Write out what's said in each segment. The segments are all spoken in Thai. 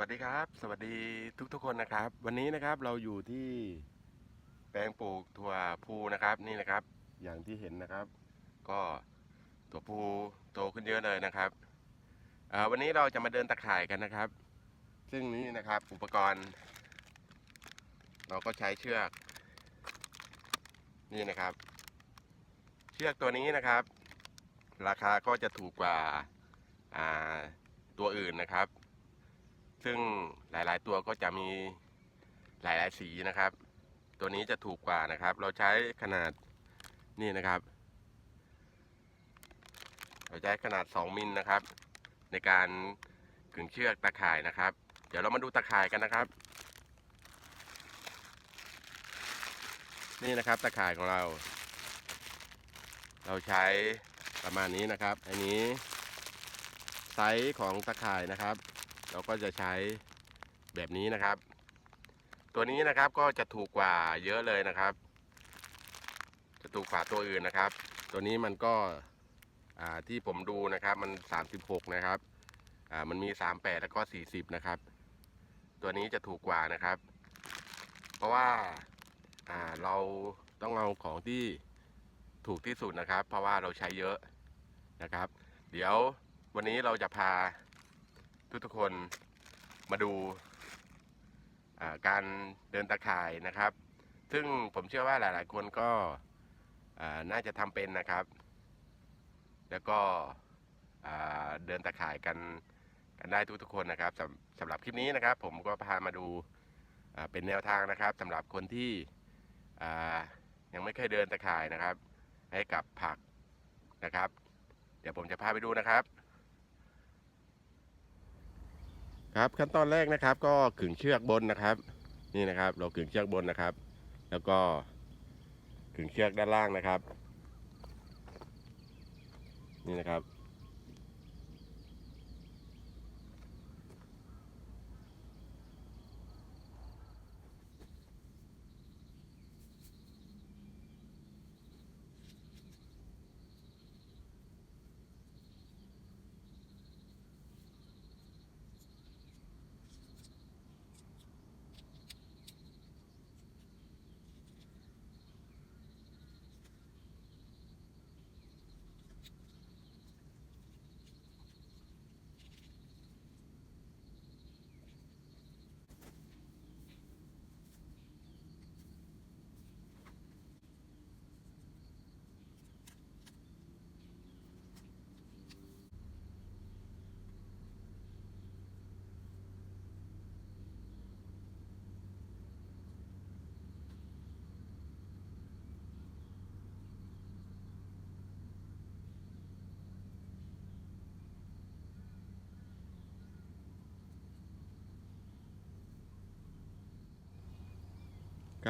วัสดีครับ สวัสดีทุกทุกๆคนนะครับ วันนี้นะครับเราอยู่ที่แปลงปลูกถั่วพูนะครับนี่นะครับ อย่างที่เห็นนะครับ ก็ถั่วพูโตขึ้นเยอะเลยนะครับวันนี้เราจะมาเดินตะข่ายกันนะครับ ซึ่งนี่นะครับอุปกรณ์ เราก็ใช้เชือก นี่นะครับ เชือกตัวนี้นะครับ ราคาก็จะถูกกว่าตัวอื่นนะครับ ซึ่งหลายๆตัวก็จะมีหลายๆสีนะครับ ตัวนี้จะถูกกว่านะครับ เราใช้ขนาดนี่นะครับ เราใช้ขนาด 2 มิลนะครับ ในการขึงเชือกตะข่ายนะครับ เดี๋ยวเรามาดูตะข่ายกันนะครับ นี่นะครับตะข่ายของเรา เราใช้ประมาณนี้นะครับ อันนี้ไซส์ของตะข่ายนะครับ เราก็จะใช้แบบนี้นะครับ ตัวนี้นะครับก็จะถูกกว่าเยอะเลยนะครับ จะถูกกว่าตัวอื่นนะครับ ตัวนี้มันก็ที่ผมดูนะครับมัน 36 นะครับมันมี 38 แล้วก็ 40 นะครับ ตัวนี้จะถูกกว่านะครับ เพราะว่าอ่าเราต้องเอาของที่ถูกที่สุดนะครับ เพราะว่าเราใช้เยอะนะครับ เดี๋ยววันนี้เราจะพา ทุกๆคนมาดูาการเดินตะข่ายนะครับ ซึ่งผมเชื่อว่าหลาย ๆ คนก็น่าจะทำเป็นนะครับ แล้วก็เดินตะข่ายกันกันได้ทุกๆคนนะครับสำสำหรับคลิปนี้นะครับ ผมก็พามาดูาเป็นแนวทางนะครับสำหรับคนที่ยังไม่เคยเดินตะข่ายนะครับ ให้กับผักนะครับ เดี๋ยวผมจะพาไปดูนะครับ ครับขั้นตอนแรกนะครับก็ขึงเชือกบนนะครับ นี่นะครับ เราขึงเชือกบนนะครับ แล้วก็ขึงเชือกด้านล่างนะครับ นี่นะครับ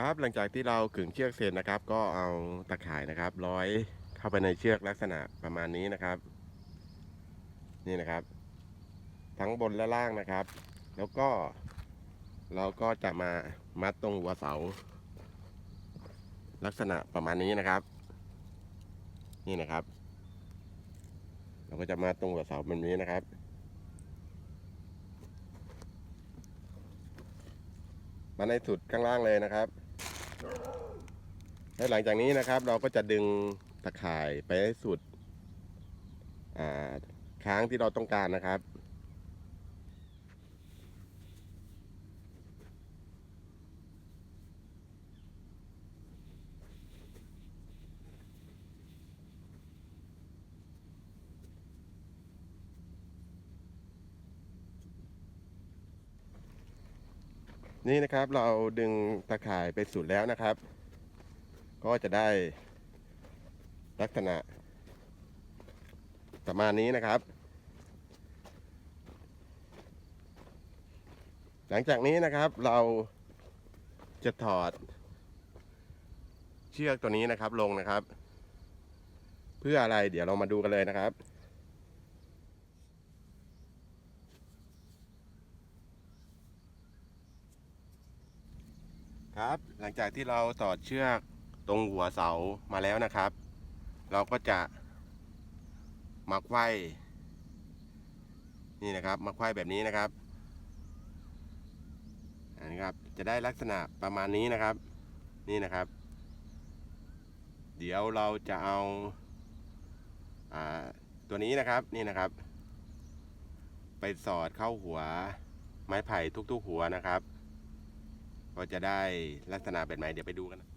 ครับหลังจากที่เราขึงเชือกเสร็จนะครับ ก็เอาตะข่ายนะครับ ร้อยเข้าไปในเชือกลักษณะประมาณนี้นะครับ นี่นะครับ ทั้งบนและล่างนะครับ แล้วก็เราก็จะมามัดตรงหัวเสา ลักษณะประมาณนี้นะครับ นี่นะครับ เราก็จะมาตรงหัวเสาแบบนี้นะครับมาในสุดข้างล่างเลยนะครับ และหลังจากนี้นะครับ เราก็จะดึงตะข่ายไปให้สุดค้างที่เราต้องการนะครับ นี่นะครับเราดึงตะข่ายไปสุดแล้วนะครับ ก็จะได้ลักษณะ ประมาณนี้นะครับ หลังจากนี้นะครับเราจะถอด เชือกตัวนี้นะครับลงนะครับ เพื่ออะไรเดี๋ยวเรามาดูกันเลยนะครับ ครับหลังจากที่เราต่อเชือกตรงหัวเสามาแล้วนะครับ เราก็จะมาไขว้นี่นะครับ มาไขว้แบบนี้นะครับอันนี้ครับจะได้ลักษณะประมาณนี้นะครับ นี่นะครับ เดี๋ยวเราจะเอาตัวนี้นะครับนี่นะครับ ไปสอดเข้าหัวไม้ไผ่ทุกๆหัวนะครับ ก็จะได้ลักษณะแบบไหนเดี๋ยวไปดูกันนะ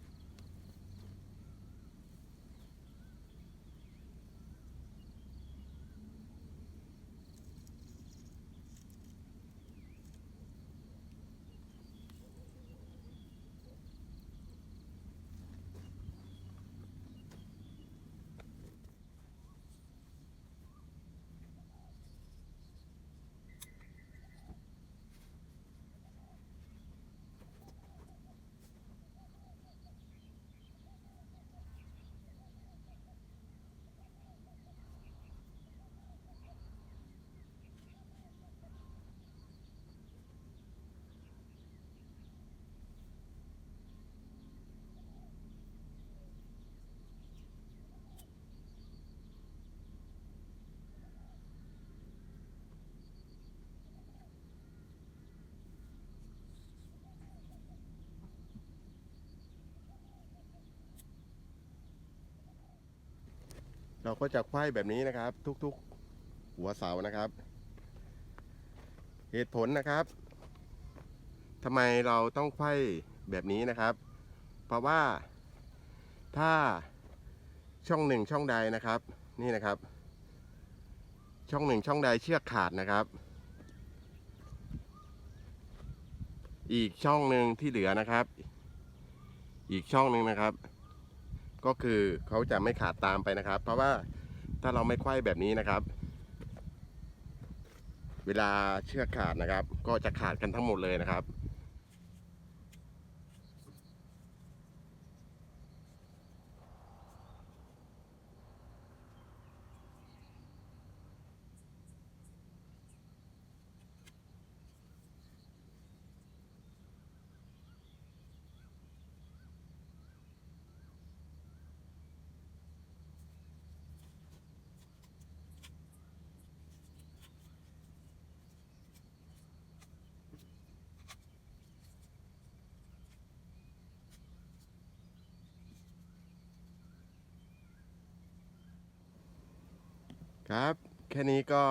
เราก็จะไขว้แบบนี้นะครับ ทุกๆ หัวเสานะครับ เหตุผลนะครับทำไมเราต้องไขว้แบบนี้นะครับ เพราะว่าถ้าช่องหนึ่งช่องใดนะครับ นี่นะครับ ช่องหนึ่งช่องใดเชือกขาดนะครับ อีกช่องหนึ่งที่เหลือนะครับ อีกช่องหนึ่งนะครับ ก็คือเขาจะไม่ขาดตามไปนะครับ เพราะว่าถ้าเราไม่ไขว้แบบนี้นะครับ เวลาเชือกขาดนะครับ ก็จะขาดกันทั้งหมดเลยนะครับ ครับ แค่นี้ก็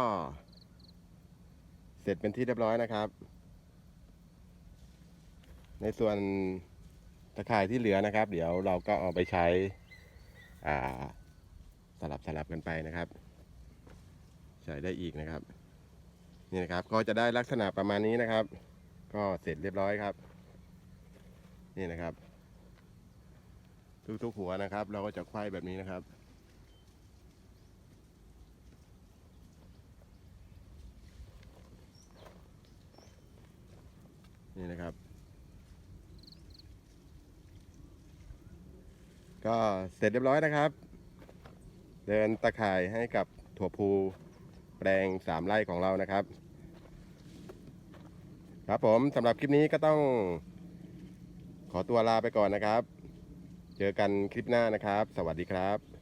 เสร็จเป็นที่เรียบร้อยนะครับ ในส่วนตะข่ายที่เหลือนะครับ เดี๋ยวเราก็เอาไปใช้สลับสลับกันไปนะครับ ใช้ได้อีกนะครับ นี่นะครับก็จะได้ลักษณะประมาณนี้นะครับ ก็เสร็จเรียบร้อยครับ นี่นะครับ ทุกๆหัวนะครับ เราก็จะไขว้แบบนี้นะครับ นี่นะครับ ก็เสร็จเรียบร้อยนะครับ เดินตะข่ายให้กับถั่วพูแปลงสามไร่ของเรานะครับ ครับผมสำหรับคลิปนี้ก็ต้อง ขอตัวลาไปก่อนนะครับ เจอกันคลิปหน้านะครับ สวัสดีครับ